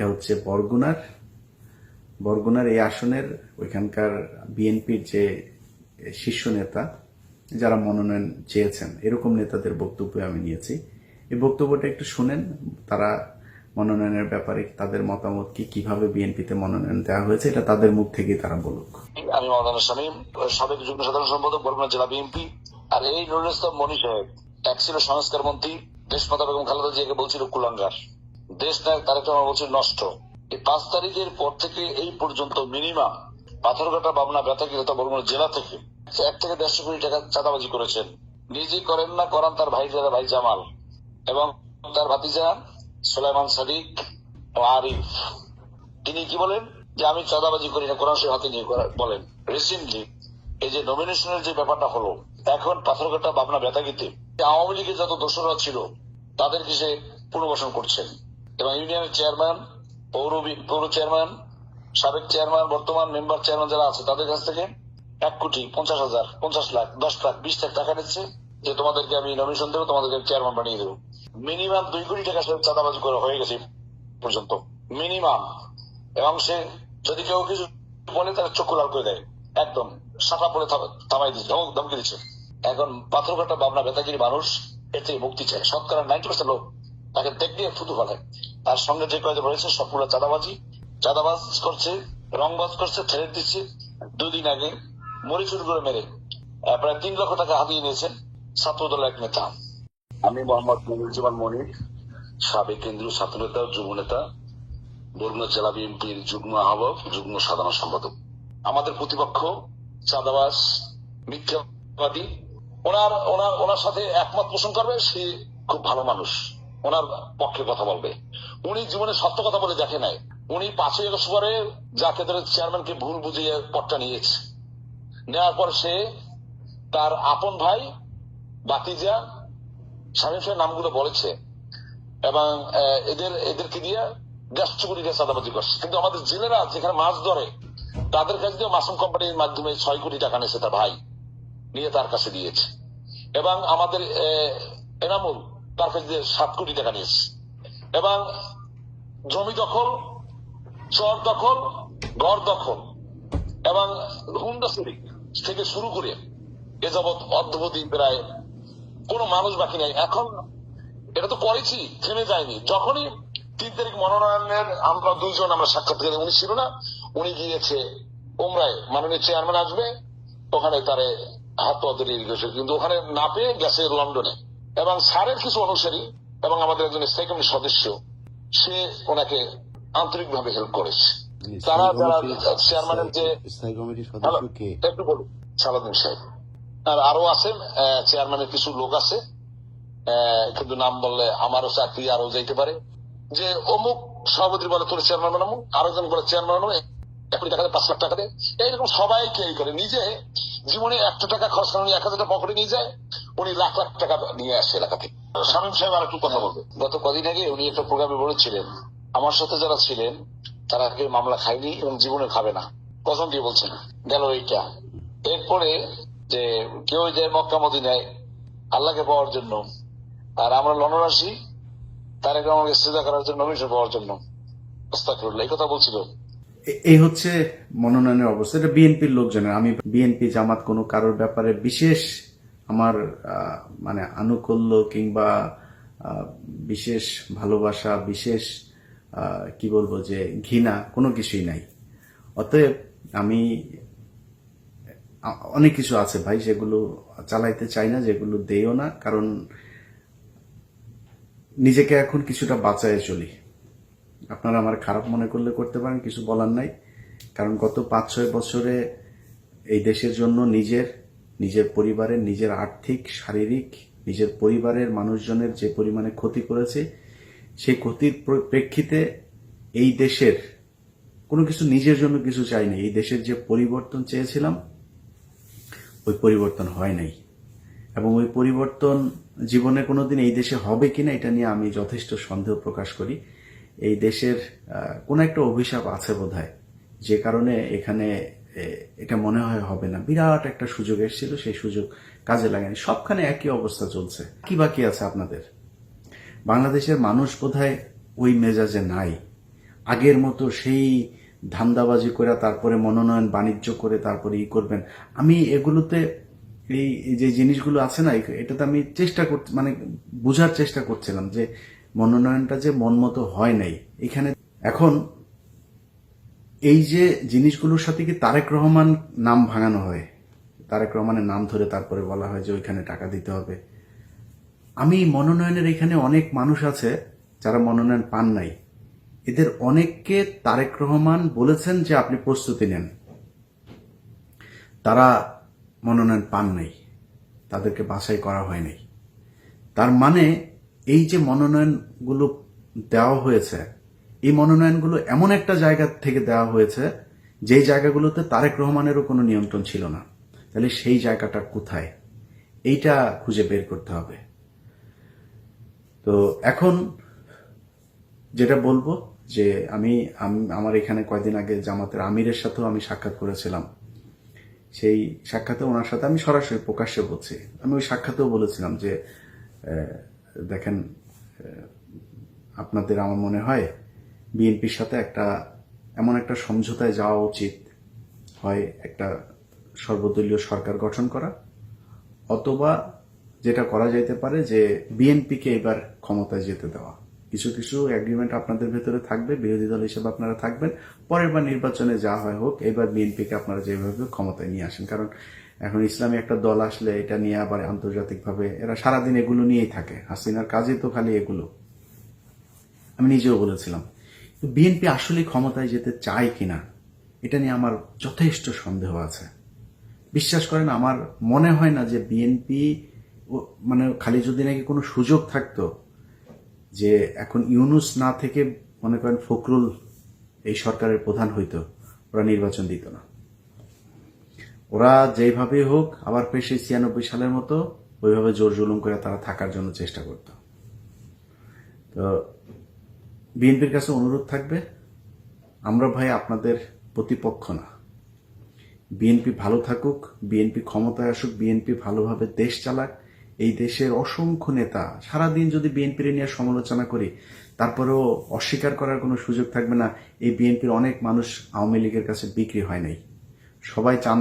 এটা হচ্ছে বরগুনার। বরগুনার এই আসনের ওইখানকার বিএনপির যে শীর্ষ নেতা, যারা মনোনয়ন চেয়েছেন, এরকম নেতাদের বক্তব্য আমি নিয়েছি। এই বক্তব্যটা একটু শুনেন, তারা মনোনয়নের ব্যাপারে তাদের মতামত কি, কীভাবে বিএনপিতে মনোনয়ন দেওয়া হয়েছে, এটা তাদের মুখ থেকেই তারা বলুক। আমি সাবেক যুগ্ম সাধারণ সম্পাদক, বরগুনা জেলা বিএনপি। আর এই নুরুল ইসলাম মনি সাহেব, এক ছিল সংস্কার মন্ত্রী দেশ মাতা বেগম খালেদা জিয়াকে বলছিল কুলাঙ্গার। দেশ নায়ক তারেক রহমান নষ্ট। এই পাঁচ তারিখের পর থেকে এই পর্যন্ত মিনিমাম পাথরঘাটা, বাবনা, বেতাগিরতা, বরগুনা জেলা থেকে এক থেকে দেড়শো কোটি টাকা চাঁদাবাজি করেছেন। নিজে করেন না, করান তার ভাই যারা, ভাই জামাল এবং তার ভাতিজা সোলাইমান সাদিক আরিফ। তিনি কি বলেন? যে আমি চাঁদাবাজি করি না, কোরআন হাতে নিয়ে বলেন। রিসেন্টলি এই যে নমিনেশনের যে ব্যাপারটা হলো, এখন পাথরঘাটা ভাবনা বেতাগিতে আওয়ামী লীগের যত দোষরা ছিল, তাদেরকে সে পুনর্বাসন করছেন। এবং ইউনিয়নের চেয়ারম্যান পৌর পৌর চেয়ারম্যান সাবেক চেয়ারম্যান বর্তমান মেম্বার চেয়ারম্যান যারা আছে, তাদের কাছ থেকে এক কোটি পঞ্চাশ হাজার, পঞ্চাশ লাখ, দশ লাখ, বিশ লাখ টাকা নিচ্ছে যে তোমাদেরকে আমি নমিনেশন দেবো, তোমাদেরকে চেয়ারম্যান বানিয়ে দেবো। মিনিমাম দুই কোটি টাকা সে চাঁদাবাজি করে হয়ে গেছে পর্যন্ত। মিনিমাম এবং সে যদি কেউ কিছু বলে তাহলে চক্ষু লাল করে দেয়। একদম সাফা পরে থামাই দিচ্ছে, ধমক- ধমকি দিচ্ছে। এখন পাথরঘাটা বাবনা বেতাগিরি মানুষ এর থেকে মুক্তি চায়। শতকরা নাইনটি পার্সেন্ট লোক তাকে দেখলে ফুটু ফেলায় তার সঙ্গে যে কয়েকজন রয়েছে, সবগুলো চাঁদাবাজি। চাঁদাবাজ করছে, রংবাজ করছে ঠেলে দিচ্ছে। দুদিন আগে মরিচুর করে মেরে প্রায় তিন লক্ষ টাকা হাতিয়ে নিয়েছেন ছাত্র দলের এক নেতা। আমি মোহাম্মদ মনিরুজ্জামান মনির, সাবেক কেন্দ্রীয় ছাত্র নেতা যুব নেতা, বরগুনা জেলা বিএনপির যুগ্ম আহ্বায়ক, যুগ্ম সাধারণ সম্পাদক। আমাদের প্রতিপক্ষ চাঁদাবাস মিথ্যাবাদী। ওনার ওনার ওনার সাথে একমত পোষণ করবে, সে খুব ভালো মানুষ। ওনার পক্ষে কথা বলবে। উনি জীবনে সত্য কথা বলে দেখে নাই। উনি পাঁচই আগস্ট পরে যাকে ধরে চেয়ারম্যানকে ভুল বুঝিয়ে পটটা নিয়েছে। নেওয়ার পর সে তার আপন ভাই, বাতিজা, স্বামী নামগুলো বলেছে এবং এদের, এদেরকে দিয়ে দেড়শো কোটি টাকা চাঁদাবাজি করছে। কিন্তু আমাদের জেলেরা যেখানে মাছ ধরে, তাদের কাছে দিয়ে মাসুম কোম্পানির মাধ্যমে ছয় কোটি টাকা নিয়েছে তার ভাই, নিয়ে তার কাছে দিয়েছে। এবং আমাদের এনামুল তার কাছে সাত কোটি টাকা নিয়েছে। এবং জমি দখল চর দখল, ঘর দখল, এবং হুন্ডা চুরি থেকে শুরু করে এ যাবৎ অদ্যবধি প্রায় কোনো মানুষ বাকি নাই। এখন এটা তো করেছি থেমে যায়নি। যখনই তিন তারিখ মনোনয়নের আমরা দুইজন আমরা সাক্ষাৎকারে উনি ছিল না, উনি গিয়েছে ওমরায় মাননীয় চেয়ারম্যান আসবে, ওখানে তারে হাত পা ধরিয়ে গেছে কিন্তু ওখানে না পেয়ে গেছে লন্ডনে। এবং স্যারের কিছু অনুসারী এবং আমাদের একজন কমিটির সদস্য সে ওনাকে আন্তরিকভাবে হেল্প করেছে। তারা যারা চেয়ারম্যানের যে একটু বলুন সালাদিন সাহেব। আর আরও আছেন চেয়ারম্যানের কিছু লোক আছে কিন্তু নাম বললে আমারও চাকরি আরও যাইতে পারে। যে অমুক সভাপতি বলে তোর চেয়ারম্যান বানাবো আরেকজন বলে চেয়ারম্যান বানাবো এক টাকা দে, পাঁচ লাখ টাকা দেয়। এইরকম সবাইকে এই করে। নিজে জীবনে একটা টাকা খরচ করে এক হাজার টাকা পকেটে নিয়ে যায় উনি লাখ লাখ টাকা নিয়ে আসে এলাকা থেকে। শামীম সাহেব আর একটু কথা বলবে। গত কদিন আগে উনি একটা প্রোগ্রামে বলেছিলেন, আমার সাথে যারা ছিলেন, তারা আগে মামলা খায়নি এবং জীবনে খাবে না। কসম দিয়ে বলছেন গেল এইটা। এরপরে যে কেউ যায় মক্কা মদিনায় আল্লাহকে পাওয়ার জন্য আর আমরা লন্ডন আসি তারেক রহমানকে শ্রদ্ধা করার জন্য নমিশন পাওয়ার জন্য এই কথা বলছিল। এই হচ্ছে মনোনয়নের অবস্থা। এটা বিএনপির লোকজনের। আমি বিএনপি জামাত কোনো কারোর ব্যাপারে বিশেষ আমার মানে আনুকূল্য কিংবা বিশেষ ভালোবাসা, বিশেষ কি বলব যে ঘৃণা কোনো কিছুই নাই। অতএব আমি অনেক কিছু আছে ভাই যেগুলো চালাইতে চাই না, যেগুলো দেইও না, কারণ নিজেকে এখন কিছুটা বাঁচায় চলি। আপনারা আমার খারাপ মনে করলে করতে পারেন, কিছু বলার নাই। কারণ গত পাঁচ ছয় বছরে এই দেশের জন্য নিজের নিজের পরিবারের নিজের আর্থিক, শারীরিক, নিজের পরিবারের মানুষজনের যে পরিমাণে ক্ষতি করেছে, সেই ক্ষতির প্রেক্ষিতে এই দেশের কোনো কিছু নিজের জন্য কিছু চাই চাইনি এই দেশের যে পরিবর্তন চেয়েছিলাম, ওই পরিবর্তন হয় নাই। এবং ওই পরিবর্তন জীবনে কোনোদিন এই দেশে হবে কিনা, এটা নিয়ে আমি যথেষ্ট সন্দেহ প্রকাশ করি। এই দেশের কোনো একটা অভিশাপ আছে বোধহয়, যে কারণে এখানে এটা মনে হয় হবে না। বিরাট একটা সুযোগ এসেছিল, সেই সুযোগ কাজে লাগেনি। সবখানে একই অবস্থা চলছে। কি বাকি আছে আপনাদের? বাংলাদেশের মানুষ বোধহয় ওই মেজাজে নাই। আগের মতো সেই ধান্দাবাজি করে, তারপরে মনোনয়ন বাণিজ্য করে, তারপরে ই করবেন। আমি এগুলোতে এই যে জিনিসগুলো আছে না এটাতে আমি চেষ্টা করতে মানে বোঝার চেষ্টা করছিলাম যে মনোনয়নটা যে মন মতো হয় নাই। এখানে এখন এই যে জিনিসগুলোর সাথে কি তারেক রহমান নাম ভাঙানো হয়? তারেক রহমানের নাম ধরে তারপরে বলা হয় যে ওইখানে টাকা দিতে হবে। আমি মনোনয়নের এখানে অনেক মানুষ আছে যারা মনোনয়ন পান নাই। এদের অনেককে তারেক রহমান বলেছেন যে আপনি প্রস্তুতি নেন। তারা মনোনয়ন পান নাই। তাদেরকে বাছাই করা হয় নাই। তার মানে এই যে মনোনয়নগুলো দেওয়া হয়েছে এই মনোনয়নগুলো এমন একটা জায়গা থেকে দেওয়া হয়েছে, যেই জায়গাগুলোতে তারেক রহমানেরও কোনো নিয়ন্ত্রণ ছিল না। তাহলে সেই জায়গাটা কোথায়? এইটা খুঁজে বের করতে হবে। তো এখন যেটা বলব, যে আমি আমার এখানে কয়দিন আগে জামাতের আমিরের সাথেও আমি সাক্ষাৎ করেছিলাম। সেই সাক্ষাতে ওনার সাথে আমি সরাসরি প্রকাশ্যে বলছি। আমি ওই সাক্ষাতেও বলেছিলাম যে দেখেন আপনাদের আমার মনে হয় বিএনপির সাথে একটা, এমন একটা সমঝোতায় যাওয়া উচিত হয় একটা সর্বদলীয় সরকার গঠন করা, অথবা যেটা করা যাইতে পারে যে বিএনপিকে এবার ক্ষমতায় যেতে দেওয়া। কিছু কিছু এগ্রিমেন্ট আপনাদের ভেতরে থাকবে, বিরোধী দল হিসেবে আপনারা থাকবেন। পরের বার নির্বাচনে যা হয় হোক, এবার বিএনপিকে আপনারা যেভাবে ক্ষমতায় নিয়ে আসেন। কারণ এখন ইসলামী একটা দল আসলে এটা নিয়ে আবার আন্তর্জাতিকভাবে এরা সারাদিন এগুলো নিয়েই থাকে। হাসিনার কাজই তো খালি এগুলো। আমি নিজেও বলেছিলাম। বিএনপি আসলে ক্ষমতায় যেতে চায় কিনা, এটা নিয়ে আমার যথেষ্ট সন্দেহ আছে। বিশ্বাস করেন, আমার মনে হয় না যে বিএনপি মানে খালি যদি নাকি কোনো সুযোগ থাকতো যে এখন ইউনুস না থেকে মনে করেন ফখরুল এই সরকারের প্রধান হইতো, ওরা নির্বাচন দিত না। ওরা যেভাবে হোক, আবার ফের সেই ছিয়ানব্বই সালের মতো ওইভাবে জোর জুলুম করে তারা থাকার জন্য চেষ্টা করত। তো বিএনপির কাছে অনুরোধ থাকবে, আমরা ভাই আপনাদের প্রতিপক্ষ না। বিএনপি ভালো থাকুক, বিএনপি ক্ষমতায় আসুক, বিএনপি ভালোভাবে দেশ চালাক, এই দেশের অসংখ্য নেতা, সারাদিন যদি বিএনপির নিয়ে সমালোচনা করি, তারপরেও অস্বীকার করার কোনো সুযোগ থাকবে না। এই বিএনপির অনেক মানুষ আওয়ামী লীগের কাছে বিক্রি হয় নাই। সবাই চান